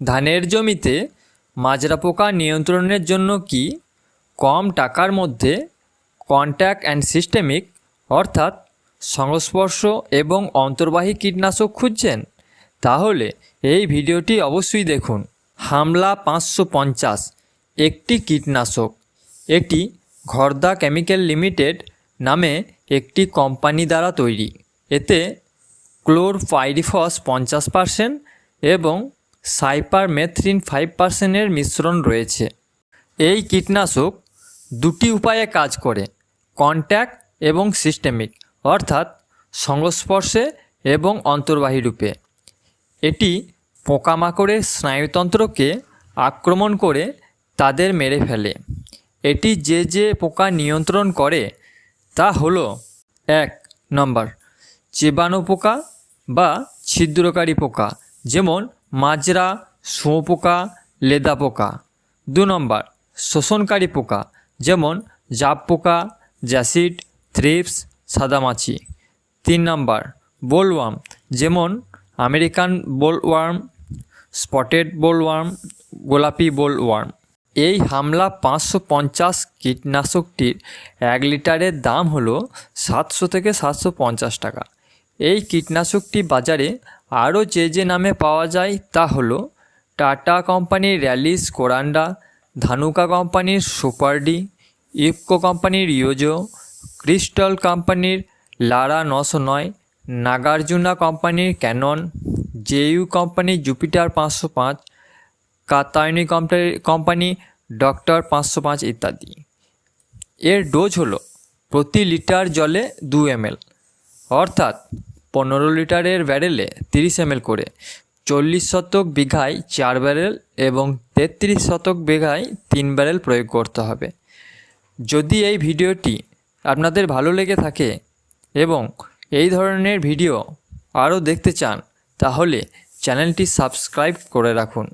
ধানের জমিতে মাজরা পোকা নিয়ন্ত্রণের জন্য কি কম টাকার মধ্যে কন্ট্যাক্ট অ্যান্ড সিস্টেমিক অর্থাৎ সংস্পর্শ এবং অন্তর্বাহী কীটনাশক খুঁজছেন? তাহলে এই ভিডিওটি অবশ্যই দেখুন। হামলা পাঁচশো পঞ্চাশ, একটি কীটনাশক। এটি ঘরদা কেমিক্যাল লিমিটেড নামে একটি কোম্পানি দ্বারা তৈরি। এতে ক্লোরপাইরিফস পঞ্চাশ পার্সেন্ট এবং সাইপার মেথ্রিন ফাইভ পার্সেন্টের মিশ্রণ রয়েছে। এই কীটনাশক দুটি উপায়ে কাজ করে, কন্ট্যাক্ট এবং সিস্টেমিক, অর্থাৎ সংস্পর্শে এবং অন্তর্বাহী রূপে। এটি পোকামাকড়ের স্নায়ুতন্ত্রকে আক্রমণ করে তাদের মেরে ফেলে। এটি যে যে পোকা নিয়ন্ত্রণ করে, তা হলো, এক, নম্বর চেবানো পোকা বা ছিদ্রকারী পোকা, যেমন মাজরা, শুঁয়োপোকা লেদা পোকা দু নম্বর, শোষণকারী পোকা, যেমন জাপ পোকা জ্যাসিড, থ্রিপস, সাদামাছি। তিন নম্বর, বোলওয়ার্ম, যেমন আমেরিকান বোলওয়ার্ম, স্পটেড বোলওয়ার্ম, গোলাপি বোলওয়ার্ম। এই হামলা পাঁচশো পঞ্চাশ কীটনাশকটির এক লিটারের দাম হলো সাতশো থেকে সাতশো পঞ্চাশ টাকা। এই কীটনাশকটি বাজারে আরও যে যে নামে পাওয়া যায় তা হলো টাটা কোম্পানির র্যালিস কোরান্ডা, ধানুকা কোম্পানির সুপারডি ইফকো কোম্পানির ইয়োজো, ক্রিস্টাল কোম্পানির লারা নশো নয়, নাগার্জুনা কোম্পানির ক্যানন, জেইউ কোম্পানির জুপিটার পাঁচশো পাঁচ, কাতায়নি কোম্পানি ডক্টর পাঁচশো পাঁচ ইত্যাদি। এর ডোজ হলো প্রতি লিটার জলে দু এমএল। অর্থাৎ পনেরো লিটারের ব্যারেলে তিরিশ এমএল করে, চল্লিশ শতক বিঘায় চার ব্যারেল এবং তেত্রিশ শতক বিঘায় তিন ব্যারেল প্রয়োগ করতে হবে। যদি এই ভিডিওটি আপনাদের ভালো লেগে থাকে এবং এই ধরনের ভিডিও আরও দেখতে চান, তাহলে চ্যানেলটি সাবস্ক্রাইব করে রাখুন।